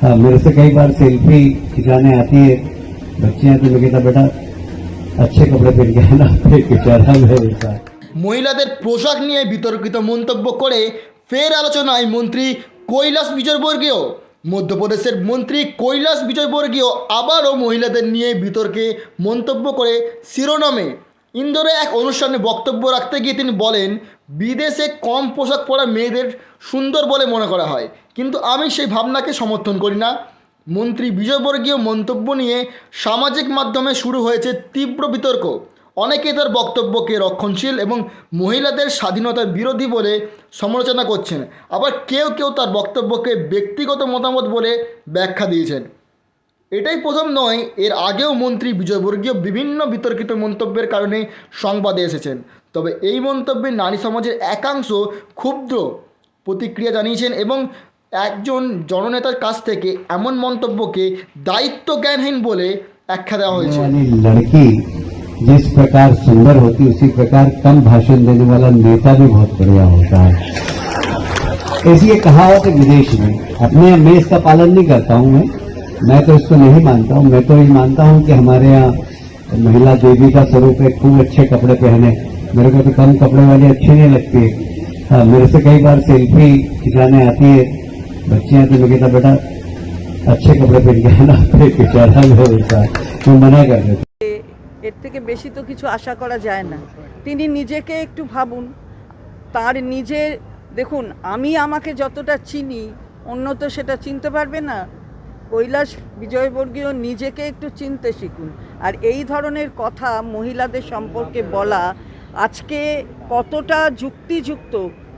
हाँ मेरे से कई बार सेल्फी खिंचाने आती है बच्चियां तो मैं कहता बेटा अच्छे कपड़े पहन के आना फिर बेचारा मेरे साथ মহিলাদের পোশাক নিয়ে বিতর্কিত মন্তব্য করে ফের আলোচনায় মন্ত্রী কৈলাস বিজয়বর্গীয় মধ্যপ্রদেশের মন্ত্রী কৈলাস বিজয়বর্গীয় আবারও মহিলাদের নিয়ে বিতর্কে মন্তব্য করে শিরোনামে ইন্দোরে এক অনুষ্ঠানে বক্তব্য রাখতে গিয়ে তিনি বলেন, বিদেশে কম পোশাক পরা মেয়েদের সুন্দর বলে মনে করা হয়। কিন্তু আমি সেই ভাবনাকে সমর্থন করি না। মন্ত্রী বিজয়বর্গীয় মন্তব্য নিয়ে সামাজিক মাধ্যমে শুরু হয়েছে তীব্র বিতর্ক। অনেকে তার বক্তব্যকে রক্ষণশীল এবং মহিলাদের স্বাধীনতার বিরোধী বলে সমালোচনা করছেন। আবার কেউ কেউ তার বক্তব্যকে ব্যক্তিগত মতামত বলে ব্যাখ্যা দিয়েছেন। এটাই প্রথম নয় এর আগেও মন্ত্রী বিজয়বর্গীয় বিভিন্ন বিতর্কিত মন্তব্যের কারণে সংবাদে এসেছেন তবে এই মন্তব্যে নারী সমাজের একাংশ ক্ষুব্ধ প্রতিক্রিয়া জানিয়েছেন এবং একজন জননেতার কাছ থেকে এমন মন্তব্যকে দায়িত্ব জ্ঞানহীন বলে আখ্যা দেওয়া হয়েছে वाली लड़की जिस प्रकार सुंदर होती उसी प्रकार कम भाषण देने वाला नेता भी बहुत बढ़िया होता है ऐसी ये कहावत है विदेश में अपने मैं इसका पालन नहीं करता हूँ मैं मैं तो इसको नहीं मानता हूँ मैं तो ये मानता हूँ कि हमारे यहाँ महिला देवी का स्वरूप है खूब अच्छे कपड़े पहने मेरे को तो कम कपड़े वाली अच्छी नहीं लगती है हाँ, मेरे से कई बार सेल्फी खिंचाने आती है बच्चियां तो मैं कहता बेटा अच्छे कपड़े पहन के आना फिर बेचारा मेरे साथ मैं मना कर देता এর থেকে বেশি তো কিছু আশা করা যায় না তিনি নিজেকে একটু ভাবুন তার নিজের দেখুন আমি আমাকে যতটা চিনি অন্য তো সেটা চিনতে পারবে না কৈলাস বিজয়বর্গীয় নিজেকে একটু চিনতে শিখুন। আর এই ধরনের কথা মহিলাদের সম্পর্কে বলা আজকে কতটা যুক্তিযুক্ত,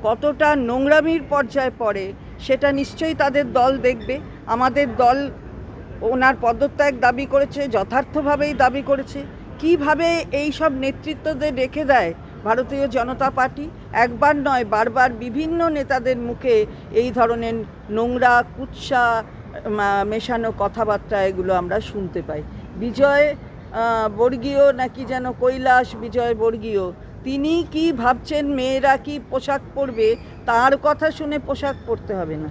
কতটা নোংরামির পর্যায়ে পড়ে, সেটা নিশ্চয়ই তাদের দল দেখবে। আমাদের দল ওনার পদত্যাগ দাবি করেছে, যথার্থভাবেই দাবি করেছে। কীভাবে এই সব নেতৃত্বদের রেখে দেয় ভারতীয় জনতা পার্টি? একবার নয়, বারবার বিভিন্ন নেতাদের মুখে এই ধরনের নোংরা, কুৎসা মেশানো কথাবার্তা এগুলো আমরা শুনতে পাই। বিজয় বর্গীয় নাকি যেন কৈলাস বিজয় বর্গীয়, তিনি কি ভাবছেন মেয়েরা কি পোশাক পরবে? তার কথা শুনে পোশাক পরতে হবে না।